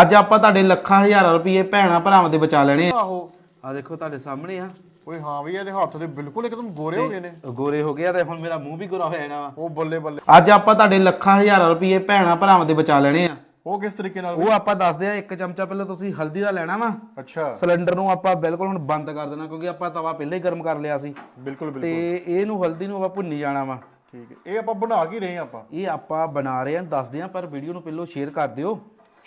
ਅੱਜ ਆਪਾਂ ਤੁਹਾਡੇ ਲੱਖਾਂ ਹਜ਼ਾਰਾਂ ਰੁਪਏ ਭੈਣਾ ਭਰਾਵਾਂ ਦੇ ਬਚਾ ਲੈਣੇ ਆ। ਆਹੋ। ਆ ਦੇਖੋ ਤੁਹਾਡੇ ਸਾਹਮਣੇ ਆ। ਓਏ ਹਾਂ ਵੀ ਇਹਦੇ ਹੱਥ ਦੇ ਬਿਲਕੁਲ ਇੱਕਦਮ ਗੋਰੇ ਹੋ ਗਏ ਨੇ। ਗੋਰੇ ਹੋ ਗਿਆ ਤੇ ਹੁਣ ਮੇਰਾ ਮੂੰਹ ਵੀ ਗੋਰਾ ਹੋ ਜਾਣਾ ਵਾ ਉਹ ਬੱਲੇ ਬੱਲੇ। ਅੱਜ ਆਪਾਂ ਤੁਹਾਡੇ ਲੱਖਾਂ ਹਜ਼ਾਰਾਂ ਰੁਪਏ ਭੈਣਾ ਭਰਾਵਾਂ ਦੇ ਬਚਾ ਲੈਣੇ ਆ। ਉਹ ਕਿਸ ਤਰੀਕੇ ਨਾਲ ਉਹ ਆਪਾਂ ਦੱਸਦੇ ਆ ਇੱਕ ਚਮਚਾ ਪਹਿਲਾਂ ਤੁਸੀਂ ਹਲਦੀ ਦਾ ਲੈਣਾ ਵਾ। ਅੱਛਾ। ਸਿਲੰਡਰ ਨੂੰ ਆਪਾਂ ਬਿਲਕੁਲ ਹੁਣ ਬੰਦ ਕਰ ਦੇਣਾ ਕਿਉਂਕਿ ਆਪਾਂ ਤਵਾ ਪਹਿਲਾਂ ਹੀ ਗਰਮ ਕਰ ਲਿਆ ਸੀ। ਬਿਲਕੁਲ ਬਿਲਕੁਲ। ਤੇ ਇਹਨੂੰ ਹਲਦੀ ਨੂੰ ਆਪਾਂ ਭੁੰਨੀ ਜਾਣਾ ਵਾ। ਠੀਕ ਹੈ। ਇਹ ਆਪਾਂ ਬਣਾ ਕੀ ਰਹੇ ਆਪਾਂ? ਇਹ ਆਪਾਂ ਬਣਾ ਰਹੇ ਆ ਦੱਸਦੇ ਆ ਪਰ ਵੀਡੀਓ ਨੂੰ ਪਹਿਲਾਂ ਸ਼ੇਅਰ ਕਰ ਦਿਓ।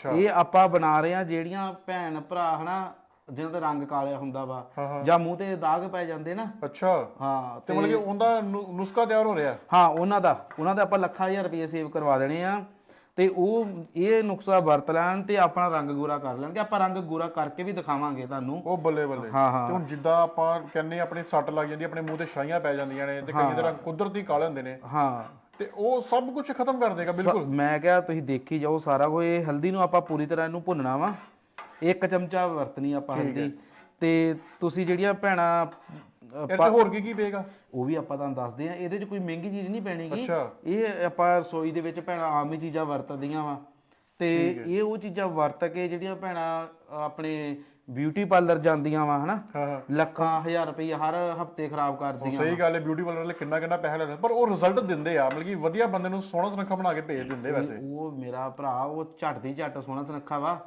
ਇਹ ਆਪਾਂ ਬਣਾ ਰਹੇ ਆ ਜਿਹੜੀਆਂ ਭੈਣ ਭਰਾ ਹਨਾ ਜਿਹਨਾਂ ਦਾ ਰੰਗ ਕਾਲਿਆ ਹੁੰਦਾ ਵਾ ਜਾਂ ਮੂੰਹ ਤੇ ਦਾਗ ਪੈ ਜਾਂਦੇ ਨਾ। ਅੱਛਾ। ਹਾਂ ਤੇ ਮਤਲਬ ਕਿ ਉਹਦਾ ਨੁਸਖਾ ਤਿਆਰ ਹੋ ਰਿਹਾ? ਹਾਂ ਉਹਨਾਂ ਦਾ। ਉਹਨਾਂ ਦਾ ਆਪਾਂ ਲੱਖਾਂ ਹਜ਼ਾਰ ਰੁਪਏ ਸੇਵ ਕਰਵਾ ਦੇਣੇ ਆ। ਤੇ ਉਹ ਇਹ ਨੁਕਸਾ ਵਰਤ ਲੈਣ ਤੇ ਆਪਣਾ ਰੰਗ ਗੋਰਾ ਕਰ ਲੈਣਗੇ ਆਪਾਂ ਰੰਗ ਗੋਰਾ ਕਰਕੇ ਵੀ ਦਿਖਾਵਾਂਗੇ ਤੁਹਾਨੂੰ। ਉਹ ਬੱਲੇ ਬੱਲੇ। ਤੇ ਹੁਣ ਜਿੱਦਾਂ ਆਪਾਂ ਕਹਿੰਨੇ ਆਪਣੇ ਸੱਟ ਲੱਗ ਜਾਂਦੀ ਆਪਣੇ ਮੂੰਹ ਤੇ ਛਾਈਆਂ ਪੈ ਜਾਂਦੀਆਂ ਨੇ ਤੇ ਕਈ ਤਰ੍ਹਾਂ ਕੁਦਰਤੀ ਕਾਲੇ ਹੁੰਦੇ ਨੇ। ਹਾਂ। ਤੇ ਉਹ ਸਭ ਕੁਝ ਖਤਮ ਕਰ ਦੇਗਾ ਬਿਲਕੁਲ। ਮੈਂ ਕਿਹਾ ਤੁਸੀਂ ਦੇਖੀ ਜਾਓ ਸਾਰਾ ਕੁਝ ਇਹ ਹਲਦੀ ਨੂੰ ਆਪਾਂ ਪੂਰੀ ਤਰ੍ਹਾਂ ਇਹਨੂੰ ਭੁੰਨਣਾ ਵਾ। ਇੱਕ ਚਮਚਾ ਵਰਤਣੀ ਆਪਾਂ ਹਲਦੀ। ਤੇ ਤੁਸੀਂ ਜਿਹੜੀਆਂ ਭੈਣਾਂ ਇਹ ਹੋਰ ਕੀ ਕੀ ਪਏਗਾ? ਉਹ ਵੀ ਆਪਾਂ ਤੁਹਾਨੂੰ ਦੱਸਦੇ ਆ। ਇਹਦੇ 'ਚ ਕੋਈ ਮਹਿੰਗੀ ਚੀਜ਼ ਨਹੀਂ ਪੈਣੀਗੀ। ਇਹ ਆਪਾਂ ਰਸੋਈ ਦੇ ਵਿੱਚ ਭੈਣਾਂ ਆਮ ਹੀ ਚੀਜ਼ਾਂ ਵਰਤਦੀਆਂ ਵਾ। ਤੇ ਇਹ ਉਹ ਚੀਜ਼ਾਂ ਵਰਤ ਕੇ ਜਿਹੜੀਆਂ ਭੈਣਾਂ ਆਪਣੇ ਬਿਊਟੀ ਪਾਰਲਰ ਜਾਂਦੀਆਂ ਵਾ ਹਨਾ? ਹਾਂ ਲੱਖਾਂ ਹਜ਼ਾਰ ਰੁਪਏ ਹਰ ਹਫ਼ਤੇ ਖਰਾਬ ਕਰਦੀਆਂ ਸਹੀ ਗੱਲ ਹੈ ਬਿਊਟੀ ਪਾਰਲਰ ਲਈ ਕਿੰਨਾ ਕਿੰਨਾ ਪੈਸਾ ਲੈਂਦੇ ਪਰ ਉਹ ਰਿਜ਼ਲਟ ਦਿੰਦੇ ਆ ਮਤਲਬ ਕਿ ਵਧੀਆ ਬੰਦੇ ਨੂੰ ਸੋਹਣਾ ਸੁਨੱਖਾ ਬਣਾ ਕੇ ਭੇਜ ਦਿੰਦੇ ਵੈਸੇ। ਉਹ ਮੇਰਾ ਭਰਾ ਉਹ ਝੱਟ ਦੀ ਝੱਟ ਸੋਹਣਾ ਸੁਨੱਖਾ ਵਾ।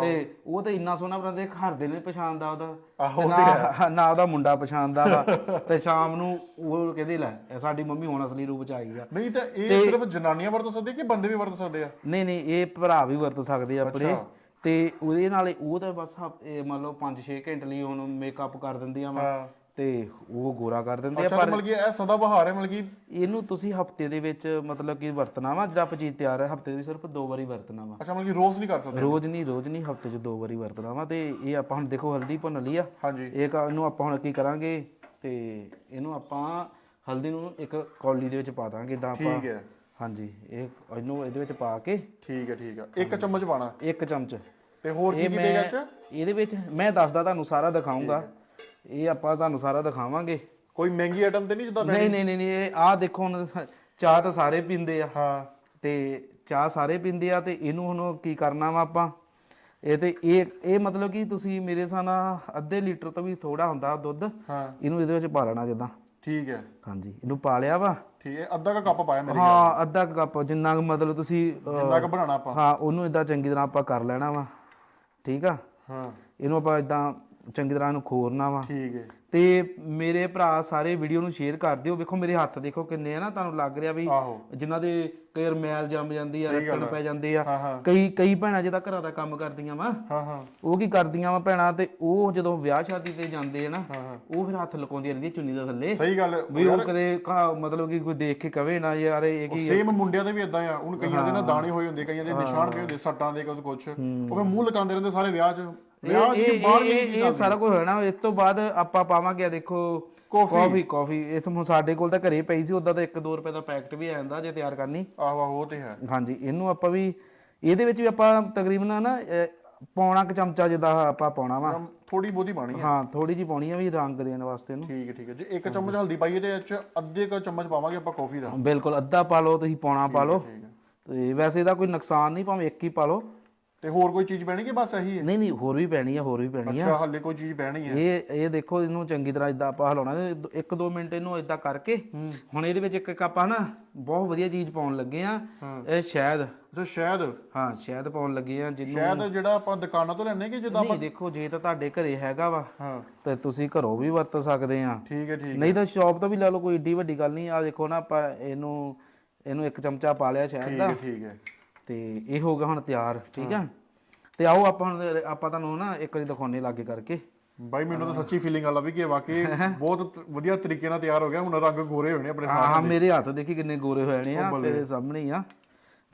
ਤੇ ਉਹ ਤੇ ਇੰਨਾ ਸੋਹਣਾ ਬਣਾਉਂਦੇ ਘਰ ਦੇ ਨੇ ਪਛਾਣਦਾ ਉਹਦਾ। ਨਾ ਉਹਦਾ ਮੁੰਡਾ ਪਛਾਣਦਾ ਵਾ। ਤੇ ਸ਼ਾਮ ਨੂੰ ਉਹ ਕਹਿੰਦੇ ਲੈ ਸਾਡੀ ਮੰਮੀ ਹੁਣ ਅਸਲੀ ਰੂਪ ਚ ਆਈ ਆ। ਨਹੀਂ ਤਾਂ ਇਹ ਸਿਰਫ ਜਨਾਨੀਆਂ ਵਰਤ ਸਕਦੇ ਕਿ ਬੰਦੇ ਵੀ ਵਰਤ ਸਕਦੇ ਆ? ਨਹੀਂ ਨਹੀਂ ਇਹ ਭਰਾ ਵੀ ਵਰਤ ਸਕਦੇ ਆ ਆਪਣੇ। ਤੇ ਉਹਦੇ ਨਾਲ ਉਹ ਤਾਂ ਬਸ ਹਫ- ਇਹ ਮੰਨ ਲਓ 5-6 ਘੰਟੇ ਲਈ ਹੁਣ ਮੇਕਅਪ ਕਰ ਦਿੰਦੀਆਂ ਵਾ ਹਾਂ। ਤੇ ਉਹ ਗੋਰਾ ਕਰ ਦਿੰਦੇ ਆ ਅੱਛਾ ਤੇ ਮਤਲਬ ਕਿ ਇਹ ਸਦਾ ਬਹਾਰ ਹੈ ਮਤਲਬ ਕਿ ਇਹਨੂੰ ਤੁਸੀਂ ਹਫ਼ਤੇ ਦੇ ਵਿੱਚ ਮਤਲਬ ਕਿ ਵਰਤਣਾ ਵਾ ਜਿਹੜਾ ਆਪਾਂ ਚੀਜ਼ ਤਿਆਰ ਹੈ ਹਫ਼ਤੇ ਦੇ ਵਿੱਚ ਸਿਰਫ ਦੋ ਵਾਰੀ ਵਰਤਣਾ ਵਾ। ਅੱਛਾ ਮਤਲਬ ਕਿ ਰੋਜ਼ ਨਹੀਂ ਕਰ ਸਕਦੇ। ਰੋਜ਼ ਨਹੀਂ ਰੋਜ਼ ਨਹੀਂ ਹਫ਼ਤੇ 'ਚ ਦੋ ਵਾਰੀ ਵਰਤਣਾ ਵਾ ਤੇ ਇਹ ਆਪਾਂ ਹੁਣ ਦੇਖੋ ਹਲਦੀ ਭੁੰਨ ਲਈ ਆ। ਹਾਂਜੀ। ਇਹ ਕ- ਇਹਨੂੰ ਆਪਾਂ ਹੁਣ ਕੀ ਕਰਾਂਗੇ ਤੇ ਇਹਨੂੰ ਆਪਾਂ ਹਲਦੀ ਨੂੰ ਇੱਕ ਕੌਲੀ ਦੇ ਵਿੱਚ ਪਾ ਦਾਂਗੇ ਇਦਾਂ ਆਪਾਂ ਠੀਕ ਹੈ। ਹਾਂਜੀ ਇਹ ਇਹਨੂੰ ਇਹਦੇ ਵਿੱਚ ਪਾ ਕੇ ਠੀਕ ਹੈ ਠੀਕ ਹੈ। ਇੱਕ ਚਮਚ ਪਾਣਾ ਇੱਕ ਚਮਚ। ਤੇ ਹੋਰ ਕੀ ਇਹ ਕੀ ਪਏਗਾ ਇਹ ਚ? ਇਹਦੇ ਵਿੱਚ ਮੈਂ ਦੱਸਦਾ ਤੁਹਾਨੂੰ ਸਾਰਾ ਦਿਖਾਉਂਗਾ ਇਹ ਆਪਾਂ ਤੁਹਾਨੂੰ ਸਾਰਾ ਦਿਖਾਵਾਂਗੇ। ਕੋਈ ਮਹਿੰਗੀ ਆਈਟਮ ਤੇ ਨਹੀਂ ਜਿੱਦਾਂ ਨਹੀਂ ਨਹੀਂ ਨਹੀਂ ਨਹੀਂ, ਇਹ ਆਹ ਦੇਖੋ ਹੁਣ ਚਾਹ ਤਾਂ ਸਾਰੇ ਪੀਂਦੇ ਆ। ਹਾਂ। ਤੇ ਚਾਹ ਸਾਰੇ ਪੀਂਦੇ ਆ ਤੇ ਇਹਨੂੰ ਹੁਣ ਕੀ ਕਰਨਾ ਵਾ ਆਪਾਂ? ਇਹ ਤੇ ਇਹ ਇਹ ਮਤਲਬ ਕਿ ਤੁਸੀਂ ਮੇਰੇ ਹਿਸਾਬ ਨਾਲ ਅੱਧੇ ਲੀਟਰ ਤੋਂ ਵੀ ਥੋੜਾ ਹੁੰਦਾ ਦੁੱਧ। ਹਾਂ। ਇਹਨੂੰ ਇਹਦੇ ਵਿੱਚ ਪਾ ਲੈਣਾ ਜਿੱਦਾਂ। ਠੀਕ ਹੈ। ਹਾਂਜੀ ਇਹਨੂੰ ਪਾ ਲਿਆ ਵਾ। ਠੀਕ ਹੈ। ਅੱਧਾ ਕਾ ਕੱਪ ਪਾਇਆ ਮੇਰੇ ਹਾਂ ਅੱਧਾ ਕੁ ਕੱਪ ਜਿੰਨਾ ਕੁ ਮਤਲਬ ਤੁਸੀਂ ਅਹ, ਜਿੰਨਾ ਕੁ ਬਣਾਉਣਾ ਆਪਾਂ। ਹਾਂ ਉਹਨੂੰ ਇਦਾਂ ਚੰਗੀ ਤਰ੍ਹਾਂ ਆਪਾਂ ਕਰ ਲੈਣਾ ਵਾ। ਠੀਕ ਆ? ਹਾਂ। ਇਹਨੂੰ ਆਪਾਂ ਇਦਾਂ ਚੰਗੀ ਤਰ੍ਹਾਂ ਇਹਨੂੰ ਖੋਰਨਾ ਵਾ। ਠੀਕ ਹੈ। ਤੇ ਮੇਰੇ ਭਰਾ ਸਾਰੇ ਵੀਡੀਓ ਨੂੰ ਸ਼ੇਅਰ ਕਰ ਦਿਓ। ਵੇਖੋ ਮੇਰੇ ਹੱਥ ਦੇਖੋ ਕਿੰਨੇ ਆ ਨਾ ਤੁਹਾਨੂੰ ਲੱਗ ਰਿਹਾ ਵੀ ਆਹੋ। ਜਿਨ੍ਹਾਂ ਦੇ ਕਈ ਮੈਲ ਜੰਮ ਜਾਂਦੀ ਆ ਰੱਟਣ ਪੈ ਜਾਂਦੇ ਆ। ਹਾਂ ਹਾਂ। ਕਈ ਕਈ ਭੈਣਾਂ ਜਿਹਦਾ ਘਰਾਂ ਦਾ ਕੰਮ ਕਰਦੀਆਂ ਵਾ। ਹਾਂ ਹਾਂ। ਉਹ ਕੀ ਕਰਦੀਆਂ ਵਾ ਭੈਣਾਂ ਤੇ ਉਹ ਜਦੋਂ ਵਿਆਹ ਸ਼ਾਦੀ ਤੇ ਜਾਂਦੇ ਆ ਨਾ ਹਾਂ, ਹਾਂ। ਉਹ ਫਿਰ ਹੱਥ ਲਕਾਉਂਦੀਆਂ ਰਹਿੰਦੀਆਂ ਚੁੰਨੀ ਦੇ ਥੱਲੇ। ਸਹੀ ਗੱਲ ਹੈ। ਵੀ ਉਹ ਕਦੇ ਮਤਲਬ ਕਿ ਕੋਈ ਦੇਖ ਕੇ ਕਵੇ ਨਾ ਯਾਰ ਇਹ ਕੀ ਸੇਮ ਮੁੰਡਿਆਂ ਦੇ ਵੀ ਇਦਾਂ ਆ। ਹੁਣ ਕਈਆਂ ਦੇ ਨਾ ਦਾਣੇ ਹੋਏ ਹੁੰਦੇ ਕਈਆਂ ਦੇ ਨਿਸ਼ਾਨ ਪਏ ਹੁੰਦੇ ਸੱਟਾਂ ਦੇ ਕਦੇ ਕੁਛ ਉਹ ਫਿਰ ਮੂੰਹ ਲਗਾਉਂਦੇ ਰਹਿੰਦੇ ਸਾਰੇ ਵਿਆਹ 'ਚ। ਵਿਆਹ ਇਹ ਬਾਹਰ ਸਾਰਾ ਕੁਝ ਹੋਣਾ ਇਸ ਤੋਂ ਬਾਅਦ ਆਪਾਂ ਪਾਵਾਂਗੇ ਆ ਦੇਖੋ ਕੌਫੀ। ਕਾਫੀ ਤਾਂ ਹੁਣ ਸਾਡੇ ਕੋਲ ਤਾਂ ਘਰੇ ਪਈ ਸੀ ਉਦਾਂ ਤਾਂ 1-2 ਰੁਪਏ ਦਾ ਪੈਕਟ ਵੀ ਆ ਜਾਂਦਾ ਜੇ ਤਿਆਰ ਕਰਨੀ। ਆਹੋ ਆਹੋ ਉਹ ਤੇ ਹੈ। ਹਾਂਜੀ ਇਹਨੂੰ ਆਪਾਂ ਵੀ ਇਹਦੇ ਵਿੱਚ ਵੀ ਆਪਾਂ ਤਕਰੀਬਨ ਨਾ ਪੌਣਾ ਕੁ ਚਮਚਾ ਜਿੱਦਾਂ ਆਪਾਂ ਪਾਉਣਾ ਵਾ। ਥੋੜੀ ਬਹੁਤੀ ਪਾਣੀ ਹੈ। ਹਾਂ ਥੋੜੀ ਜੀ ਪਾਉਣੀ ਆ ਵੀ ਰੰਗ ਦੇਣ ਵਾਸਤੇ ਇਹਨੂੰ। ਠੀਕ ਹੈ ਠੀਕ ਹੈ। ਜੇ ਇੱਕ ਚਮਚ ਹਲਦੀ ਪਾਈਏ ਤੇ ਇਹ 'ਚ ਅੱਧੇ ਕ ਚਮਚ ਪਾਵਾਂਗੇ ਆਪਾਂ ਕਾਫੀ ਦਾ। ਬਿਲਕੁਲ ਅੱਧਾ ਪਾ ਲਓ ਤੁਸੀਂ ਪੌਣਾ ਪਾ ਲਓ। ਤੇ ਵੈਸੇ ਇਹਦਾ ਕੋਈ ਨੁਕਸਾਨ ਨਹੀਂ ਭਾਵੇਂ ਇੱਕ ਹੀ ਪਾ ਲਓ। ਤੇ ਹੋਰ ਕੋਈ ਚੀਜ਼ ਪੈਣੀ ਕਿ ਬਸ ਇਹੀ ਹੈ? ਨਹੀਂ ਨਹੀਂ ਹੋਰ ਵੀ ਪੈਣੀ ਆ ਹੋਰ ਵੀ ਪੈਣੀ ਆ। ਅੱਛਾ ਹੱਲੇ ਕੋਈ ਚੀਜ਼ ਪੈਣੀ ਹੈ? ਇਹ ਇਹ ਦੇਖੋ ਇਹਨੂੰ ਚੰਗੀ ਤਰ੍ਹਾਂ ਇਦਾਂ ਆਪਾਂ ਹਿਲਾਉਣਾ। ਤੇ ਇੱਕ ਦੋ ਮਿੰਟ ਇਹਨੂੰ ਇਦਾਂ ਕਰਕੇ ਹੁਣ ਇਹਦੇ ਵਿੱਚ ਇੱਕ ਕੱਪ ਆ ਨਾ ਬਹੁਤ ਵਧੀਆ ਚੀਜ਼ ਪਾਉਣ ਲੱਗੇ ਆ। ਇਹ ਸ਼ਾਇਦ ਅੱਛਾ ਸ਼ਾਇਦ ਹਾਂ ਸ਼ਾਇਦ ਪਾਉਣ ਲੱਗੇ ਆ ਜਿਹਨੂੰ ਸ਼ਾਇਦ ਜਿਹੜਾ ਆਪਾਂ ਦੁਕਾਨਾਂ ਤੋਂ ਲੈਣੇ ਕਿ ਜਿੱਦਾਂ ਨਹੀਂ ਦੇਖੋ ਜੇ ਤਾਂ ਤੁਹਾਡੇ ਘਰੇ ਹੈਗਾ ਵਾ ਹਾਂ। ਤੇ ਤੁਸੀਂ ਘਰੋਂ ਵੀ ਵਰਤ ਸਕਦੇ ਆ। ਠੀਕ ਹੈ ਠੀਕ ਨਹੀਂ ਤਾਂ ਸ਼ਾਪ ਤੋਂ ਵੀ ਲੈ ਲਓ ਕੋਈ ਏਡੀ ਵੱਡੀ ਗੱਲ ਨਹੀਂ ਆ ਦੇਖੋ ਨਾ ਆਪਾਂ ਇਹਨੂੰ ਇਹਨੂੰ ਇੱਕ ਚਮਚਾ ਪਾ ਲਿਆ ਸ਼ਾਇਦ ਠੀਕ ਦਾ। ਹੈ ਠੀਕ ਹੈ। ਤੇ ਇਹ ਹੋ ਗਿਆ ਹੁਣ ਤਿਆਰ ਠੀਕ ਆ? ਤੇ ਆਓ ਆਪਾਂ ਹੁਣ ਆਪਾਂ ਤੁਹਾਨੂੰ ਨਾ ਇੱਕ ਵਾਰੀ ਦਿਖਾਉਣੇ ਲਾਗੇ ਕਰਕੇ। ਬਾਈ ਮੈਨੂੰ ਤਾਂ ਸੱਚੀ ਫੀਲਿੰਗ ਆ ਵੀ ਕਿ ਵਾਕਈ ਬਹੁਤ ਵਧੀਆ ਤਰੀਕੇ ਨਾਲ ਤਿਆਰ ਹੋ ਗਿਆ। ਹੁਣ ਰੰਗ ਗੋਰੇ ਹੋਣੇ ਆਪਣੇ ਸਾਰੇ ਹਾਂ ਮੇਰੇ ਹੱਥ ਦੇਖੀ ਕਿੰਨੇ ਗੋਰੇ ਹੋਏ ਨੇ ਆ ਤੇਰੇ ਸਾਹਮਣੇ ਆ।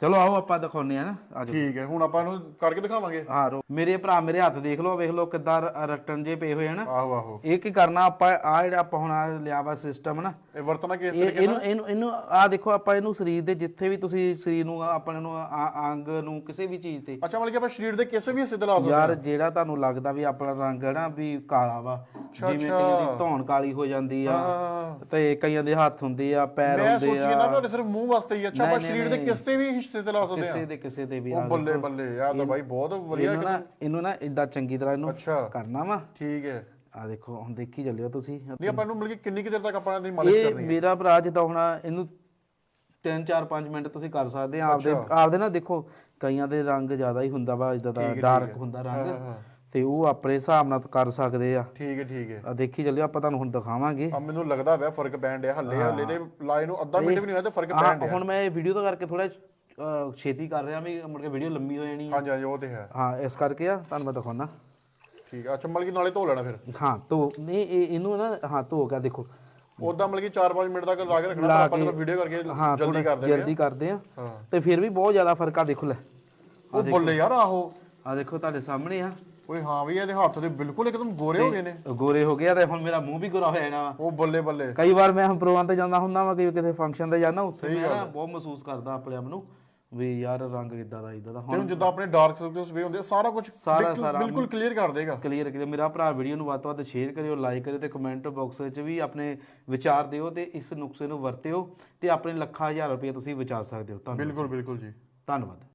ਚਲੋ ਆਓ ਆਪਾਂ ਦਿਖਾਉਣੇ ਆ ਨਾ ਆਜੋ ਠੀਕ ਹੈ ਹੁਣ ਆਪਾਂ ਇਹਨੂੰ ਕਰਕੇ ਦਿਖਾਵਾਂਗੇ। ਹਾਂ ਰੋ ਮੇਰੇ ਭਰਾ ਮੇਰੇ ਹੱਥ ਦੇਖ ਲਓ ਵੇਖ ਲਓ ਕਿੱਦਾਂ ਰ- ਰੱਟਣ ਜੇ ਪਏ ਹੋਏ ਹਨ ਆਹੋ ਆਹੋ। ਇਹ ਕੀ ਕਰਨਾ ਆਪਾਂ ਆ ਜਿਹੜਾ ਆਪਾਂ ਹੁਣ ਆਹ ਲਿਆ ਵਾ ਸਿਸਟਮ ਨਾ। ਇਹ ਵਰਤਣਾ ਕਿਸ ਇਹ ਇਹਨੂੰ ਇਹਨੂੰ ਇਹਨੂੰ ਆ ਦੇਖੋ ਆਪਾਂ ਇਹਨੂੰ ਸਰੀਰ ਦੇ ਜਿੱਥੇ ਵੀ ਤੁਸੀਂ ਸਰੀਰ ਨੂੰ ਆਪਣੇ ਨੂੰ ਆ- ਅੰਗ ਨੂੰ ਕਿਸੇ ਵੀ ਚੀਜ਼ ਤੇ। ਅੱਛਾ ਮਤਲਬ ਕਿ ਆਪਾਂ ਸਰੀਰ ਦੇ ਕਿਸੇ ਵੀ ਹਿੱਸੇ ਤੇ ਲਾ ਸਕਦੇ ਯਾਰ ਜਿਹੜਾ ਤੁਹਾਨੂੰ ਲੱਗਦਾ ਵੀ ਆਪਣਾ ਰੰਗ ਹੈ ਨਾ ਵੀ ਕਾਲਾ ਵਾ ਜਿਵੇਂ ਕਈਆਂ ਦੀ ਧੌਣ ਕਾਲੀ ਹੋ ਜਾਂਦੀ ਆ ਹਾਂ ਤੇ ਕਈਆਂ ਦੇ ਹੱਥ ਹੁੰਦੇ ਆ ਪੈਰ ਮੈਂ ਹੁੰਦੇ ਸੋਚੀ ਆ। ਨਾ ਵੀ ਉਹ ਸਿਰਫ ਮੂੰਹ ਵਾਸਤੇ ਹੀ ਆ। ਅੱਛਾ ਆਪਾਂ ਸਰੀਰ ਦੇ ਕਿਸੇ ਵੀ ਹਿੱਸੇ ਕਿਸੇ ਤੇ ਲਾ ਸਕਦੇ ਆ ਕਿਸੇ ਦੇ ਕਿਸੇ ਤੇ ਵੀ ਉਹ ਆ ਬੱਲੇ ਬੱਲੇ ਆ ਤਾਂ ਬਾਈ ਬਹੁਤ ਵਧੀਆ ਇਹਨੂੰ ਨਾ ਇਹਨੂੰ ਨਾ ਇਦਾਂ ਚੰਗੀ ਤਰ੍ਹਾਂ ਇਹਨੂੰ ਅੱਛਾ। ਕਰਨਾ ਵਾ। ਠੀਕ ਹੈ। ਆ ਦੇਖੋ ਹੁਣ ਦੇਖੀ ਚੱਲਿਓ ਤੁਸੀਂ। ਨਹੀਂ ਆਪਾਂ ਨੂੰ ਮਿਲ ਕੇ ਕਿੰਨੀ ਕਿ ਦੇਰ ਤੱਕ ਆਪਾਂ ਇਹਦੀ ਮਾਲਿਸ਼ ਇਹ ਕਰਨੀ ਹੈ? ਮੇਰਾ ਭਰਾ ਜਿੱਦਾਂ ਹੁਣ ਇਹਨੂੰ 3 4 5 ਮਿੰਟ ਤੁਸੀਂ ਕਰ ਸਕਦੇ ਆ। ਆਪਦੇ ਆਪਦੇ ਨਾ ਦੇਖੋ ਕਈਆਂ ਦੇ ਰੰਗ ਜ਼ਿਆਦਾ ਹੀ ਹੁੰਦਾ ਵਾ ਇਦਾਂ ਦਾ ਡਾਰਕ ਹੁੰਦਾ ਰੰਗ। ਤੇ ਉਹ ਆਪਣੇ ਹਿਸਾਬ ਨਾਲ ਕਰ ਸਕਦੇ ਆ। ਠੀਕ ਹੈ ਠੀਕ ਹੈ। ਆ ਦੇਖੀ ਚੱਲਿਓ ਆਪਾਂ ਤੁਹਾਨੂੰ ਹੁਣ ਦਿਖਾਵਾਂਗੇ। ਆ ਮੈਨੂੰ ਲੱਗਦਾ ਪਿਆ ਫ਼ਰਕ ਪੈਣ ਡਿਆ ਹੱਲੇ ਹੱਲੇ ਤੇ ਲਾਈ ਨੂੰ ਅੱਧਾ ਮਿੰਟ ਵੀ ਨਹੀਂ ਹੋਇਆ ਤੇ ਫ਼ਰਕ ਪੈਣ ਡਿਆ। ਹੁਣ ਮੈਂ ਇਹ ਵੀਡੀਓ ਤੋਂ ਕਰਕੇ ਥੋੜਾ ਛੇਤੀ ਕਰ ਰਿਹਾ ਵੀ ਮੁੜ ਕੇ ਵੀਡੀਓ ਲੰਮੀ ਹੋ ਜਾਣੀ ਆ। ਹਾਂਜੀ ਹਾਂਜੀ ਉਹ ਤੇ ਹੈ। ਹਾਂ ਇਸ ਕਰਕੇ ਆ ਤੁਹਾਨੂੰ ਮੈਂ ਦਿਖਾਉਣਾ ਠੀਕ ਆ ਅੱਛਾ ਮਤਲਬ ਕਿ ਨਾਲੇ ਧੋ ਲੈਣਾ ਫਿਰ? ਹਾਂ ਧੋ। ਨਹੀਂ ਇਹ ਇਹਨੂੰ ਨਾ ਹਾਂ ਧੋ ਕੇ ਦੇਖੋ। ਉਦਾਂ ਮਤਲਬ ਕਿ 4-5 ਮਿੰਟ ਤੱਕ ਲਾ ਕੇ ਰੱਖਣਾ ਆਪਾਂ ਜਦੋਂ ਵੀਡੀਓ ਕਰਕੇ ਹਾਂ ਜਲਦੀ ਥੋੜ੍ਹਾ ਕਰ ਦਿੰਦੇ ਜਲਦੀ ਕਰਦੇ ਆ ਹਾਂ। ਤੇ ਫਿਰ ਵੀ ਬਹੁਤ ਜ਼ਿਆਦਾ ਫ਼ਰਕ ਆ ਦੇਖੋ ਲੈ। ਉਹ ਬੱਲੇ ਯਾਰ ਆਹੋ। ਆ ਦੇਖੋ ਤੁਹਾਡੇ ਸਾਹਮਣੇ ਆ। ਓਏ ਹਾਂ ਵੀ ਇਹਦੇ ਹੱਥ ਦੇ ਬਿਲਕੁਲ ਇੱਕਦਮ ਗੋਰੇ ਹੋ ਗਏ ਨੇ। ਗੋਰੇ ਹੋ ਗਿਆ ਤੇ ਹੁਣ ਮੇਰਾ ਮੂੰਹ ਵੀ ਗੋਰਾ ਹੋ ਜਾਣਾ ਵਾ। ਉਹ ਬੱਲੇ ਬੱਲੇ। ਕਈ ਵਾਰ ਮੈਂ ਪ੍ਰੋਗਰਾਮ ਤੇ ਜਾਂਦਾ ਹੁੰਦਾ ਵਾ ਕਿ ਕਿਤੇ ਫੰਕਸ਼ਨ ਤੇ ਜਾਂਦਾ ਉੱਥੇ ਮੈਂ ਨਾ ਬਹੁਤ ਮਹਿਸੂਸ ਕਰਦਾ ਆਪਣੇ ਆਪ ਨੂੰ। ਵੀ ਯਾਰ ਰੰਗ ਇਦਾਂ ਦਾ ਇਦਾਂ ਦਾ। ਤੇ ਹੁਣ ਹੁਣ ਜਿੱਦਾਂ ਆਪਣੇ ਡਾਰਕ ਸਰਕਲਸ ਵੇ ਹੁੰਦੇ ਆ, ਸਾਰਾ ਕੁਝ ਸਾਰਾ- ਸਾਰਾ ਬਿਲਕੁਲ ਕਲੀਅਰ ਕਰ ਦੇਗਾ ਕਲੀਅਰ ਕਰੀਏ। ਮੇਰਾ ਭਰਾ ਵੀਡੀਓ ਨੂੰ ਵੱਧ ਤੋਂ ਵੱਧ ਸ਼ੇਅਰ ਕਰਿਓ ਲਾਈਕ ਕਰਿਓ ਤੇ ਕਮੈਂਟ ਬਾਕਸ ਵਿੱਚ ਵੀ ਆਪਣੇ ਵਿਚਾਰ ਦਿਓ ਤੇ ਇਸ ਨੁਕਸੇ ਨੂੰ ਵਰਤਿਓ ਤੇ ਆਪਣੇ ਲੱਖਾਂ ਹਜ਼ਾਰ ਰੁਪਏ ਤੁਸੀਂ ਬਚਾ ਸਕਦੇ ਹੋ। ਧੰਨਵਾਦ। ਬਿਲਕੁਲ ਬਿਲਕੁਲ ਜੀ। ਧੰਨਵਾਦ।